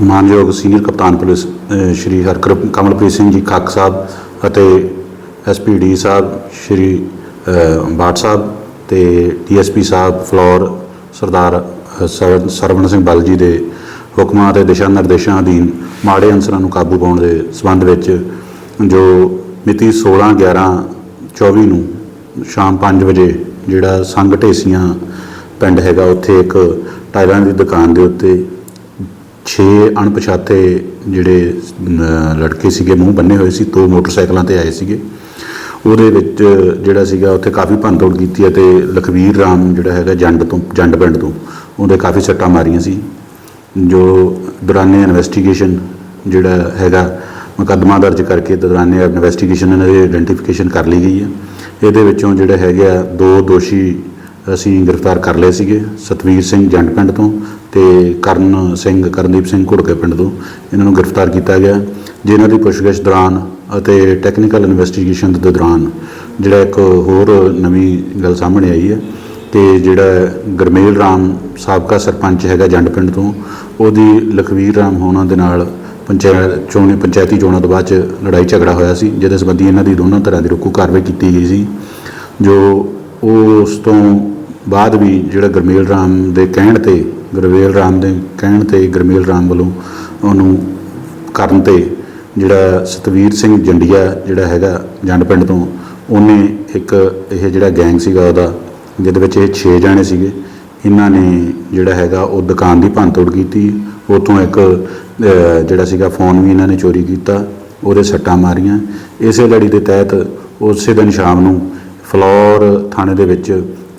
ਮਾਨਯੋਗ ਸੀਨੀਅਰ ਕਪਤਾਨ ਪੁਲਿਸ ਸ਼੍ਰੀ ਹਰਕਰ ਕਮਲਪ੍ਰੀਤ ਸਿੰਘ ਜੀ ਖੱਕ ਸਾਹਿਬ ਅਤੇ ਐਸਪੀਡੀ ਸਾਹਿਬ, ਸ਼੍ਰੀ ਬਾਟ ਸਾਹਿਬ ਤੇ ਡੀਐਸਪੀ ਸਾਹਿਬ ਫਲੋਰ, ਸਰਦਾਰ, ਅਹ ਸਰਵਣ ਸਿੰਘ ਬਲ ਜੀ ਦੇ ਹੁਕਮਾਂ ਅਤੇ ਦਿਸ਼ਾ ਨਿਰਦੇਸ਼ਾਂ ਅਧੀਨ ਮਾੜੇ ਅਨਸਰਾਂ ਨੂੰ ਕਾਬੂ ਪਾਉਣ ਦੇ ਸਬੰਧ ਵਿੱਚ ਜੋ ਮਿਤੀ 16 11 24 ਨੂੰ ਸ਼ਾਮ 5 ਵਜੇ ਜਿਹੜਾ ਸੰਘ ਢੇਸੀਆਂ ਪਿੰਡ ਹੈਗਾ, ਉੱਥੇ ਇੱਕ ਟਾਇਰਾਂ ਦੀ ਦੁਕਾਨ ਦੇ ਉੱਤੇ 6 ਅਣਪਛਾਤੇ ਜਿਹੜੇ ਲੜਕੇ ਸੀਗੇ, ਮੂੰਹ ਬੰਨੇ ਹੋਏ ਸੀ, ਦੋ ਮੋਟਰਸਾਈਕਲਾਂ ਤੇ ਆਏ ਸੀਗੇ। ਉਹਦੇ ਵਿੱਚ ਜਿਹੜਾ ਸੀਗਾ, ਉੱਥੇ ਕਾਫੀ ਭੰਨਤੋੜ ਕੀਤੀ ਹੈ ਅਤੇ ਲਖਵੀਰ ਰਾਮ ਜਿਹੜਾ ਹੈਗਾ ਜੰਡ ਤੋਂ, ਜੰਡ ਪਿੰਡ ਤੋਂ, ਉਹਦੇ ਕਾਫੀ ਸੱਟਾਂ ਮਾਰੀਆਂ ਸੀ। ਜੋ ਦੌਰਾਨੇ ਇਨਵੈਸਟੀਗੇਸ਼ਨ ਜਿਹੜਾ ਹੈਗਾ, ਮੁਕੱਦਮਾ ਦਰਜ ਕਰਕੇ ਦੌਰਾਨੇ ਇਨਵੈਸਟੀਗੇਸ਼ਨ ਇਹਨਾਂ ਦੀ ਆਇਡੈਂਟੀਫਿਕੇਸ਼ਨ ਕਰ ਲਈ ਗਈ ਹੈ। ਇਹਦੇ ਵਿੱਚੋਂ ਜਿਹੜੇ ਹੈਗੇ ਆ ਦੋ ਦੋਸ਼ੀ ਅਸੀਂ ਗ੍ਰਿਫਤਾਰ ਕਰ ਲਏ ਸੀਗੇ ਸਤਵੀਰ ਸਿੰਘ ਜੰਡ ਪਿੰਡ ਤੋਂ ਤੇ ਕਰਨ ਸਿੰਘ, ਕਰਨਦੀਪ ਸਿੰਘ ਘੁੜਕੇ ਪਿੰਡ ਤੋਂ। ਇਹਨਾਂ ਨੂੰ ਗ੍ਰਿਫਤਾਰ ਕੀਤਾ ਗਿਆ, ਜਿਨ੍ਹਾਂ ਦੀ ਪੁੱਛਗਿੱਛ ਦੌਰਾਨ ਅਤੇ ਟੈਕਨੀਕਲ ਇਨਵੈਸਟੀਗੇਸ਼ਨ ਦੇ ਦੌਰਾਨ ਜਿਹੜਾ ਇੱਕ ਹੋਰ ਨਵੀਂ ਗੱਲ ਸਾਹਮਣੇ ਆਈ ਹੈ ਕਿ ਜਿਹੜਾ ਗਰਮੇਲ ਰਾਮ ਸਾਬਕਾ ਸਰਪੰਚ ਹੈਗਾ ਜੰਡ ਪਿੰਡ ਤੋਂ, ਉਹਦੀ ਲਖਵੀਰ ਰਾਮ ਹੋਣਾ ਦੇ ਨਾਲ ਪੰਚਾਇਤ ਚੋਣ, ਪੰਚਾਇਤੀ ਚੋਣਾਂ ਤੋਂ ਬਾਅਦ ਚ ਲੜਾਈ ਝਗੜਾ ਹੋਇਆ ਸੀ, ਜਿਹਦੇ ਸੰਬੰਧੀ ਇਹਨਾਂ ਦੀ ਦੋਨਾਂ ਤਰ੍ਹਾਂ ਦੀ ਰੁਕੂ ਕਾਰਵਾਈ ਕੀਤੀ ਗਈ ਸੀ। ਜੋ ਉਸ ਤੋਂ ਬਾਅਦ ਵੀ ਜਿਹੜਾ ਗਰਮੇਲ ਰਾਮ ਦੇ ਕਹਿਣ ਤੇ, ਗੁਰਵੇਲ ਰਾਮ ਦੇ ਕਹਿਣ ਤੇ ਗਰਮੇਲ ਰਾਮ ਵੱਲੋਂ ਉਹਨੂੰ ਕਰਨ ਤੇ ਜਿਹੜਾ ਸਤਵੀਰ ਸਿੰਘ ਜੰਡੀਆ ਜਿਹੜਾ ਹੈਗਾ ਜੰਡ ਪਿੰਡ ਤੋਂ, ਉਹਨੇ ਇੱਕ ਇਹ ਜਿਹੜਾ ਗੈਂਗ ਸੀਗਾ ਉਹਦਾ, ਜਿਹਦੇ ਵਿੱਚ ਇਹ 6 ਜਾਣੇ ਸੀਗੇ, ਇਹਨਾਂ ਨੇ ਜਿਹੜਾ ਹੈਗਾ ਉਹ ਦੁਕਾਨ ਦੀ ਭੰਨਤੋੜ ਕੀਤੀ, ਉਥੋਂ ਇੱਕ ਜਿਹੜਾ ਸੀਗਾ ਫੋਨ ਵੀ ਇਹਨਾਂ ਨੇ ਚੋਰੀ ਕੀਤਾ, ਉਹਦੇ ਸੱਟਾਂ ਮਾਰੀਆਂ, ਇਸੇ ਲੜੀ ਦੇ ਤਹਿਤ ਉਸੇ ਦਿਨ ਸ਼ਾਮ ਨੂੰ ਫਲੋਰ ਥਾਣੇ ਦੇ ਵਿੱਚ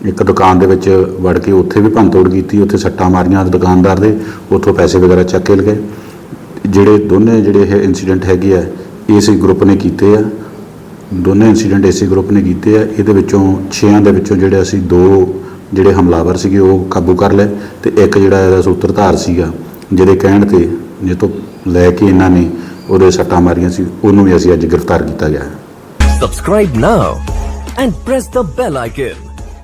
ਇੱਕ ਦੁਕਾਨ ਦੇ ਵਿੱਚ ਵੜ ਕੇ ਉੱਥੇ ਵੀ ਭੰਨਤੋੜ ਕੀਤੀ, ਉੱਥੇ ਸੱਟਾਂ ਮਾਰੀਆਂ ਦੁਕਾਨਦਾਰ ਦੇ ਉੱਥੋਂ ਪੈਸੇ ਵਗੈਰਾ ਚੱਕ ਕੇ ਲਗਏ ਜਿਹੜੇ ਦੋਨੇ ਜਿਹੜੇ ਇਹ ਇਨਸੀਡੈਂਟ ਹੈਗੇ ਆ, ਇਸੇ ਗਰੁੱਪ ਨੇ ਕੀਤੇ ਆ। ਦੋਨੇ ਇਨਸੀਡੈਂਟ ਇਸੇ ਗਰੁੱਪ ਨੇ ਕੀਤੇ ਆ। ਇਹਦੇ ਵਿੱਚੋਂ 6ਾਂ ਦੇ ਵਿੱਚੋਂ ਜਿਹੜੇ ਅਸੀਂ ਦੋ ਜਿਹੜੇ ਹਮਲਾਵਰ ਸੀਗੇ, ਉਹ ਕਾਬੂ ਕਰ ਲਏ ਤੇ ਇੱਕ ਜਿਹੜਾ ਇਹਦਾ ਸੂਤਰਧਾਰ ਸੀਗਾ, ਜਿਹਦੇ ਕਹਿਣ ਤੇ ਜੇ ਤੋਂ ਲੈ ਕੇ ਇਹਨਾਂ ਨੇ ਉਹਦੇ ਸੱਟਾਂ ਮਾਰੀਆਂ ਸੀ, ਉਹਨੂੰ ਵੀ ਅਸੀਂ ਅੱਜ ਗ੍ਰਿਫਤਾਰ ਕੀਤਾ ਗਿਆ ਹੈ। Subscribe now and press the bell icon.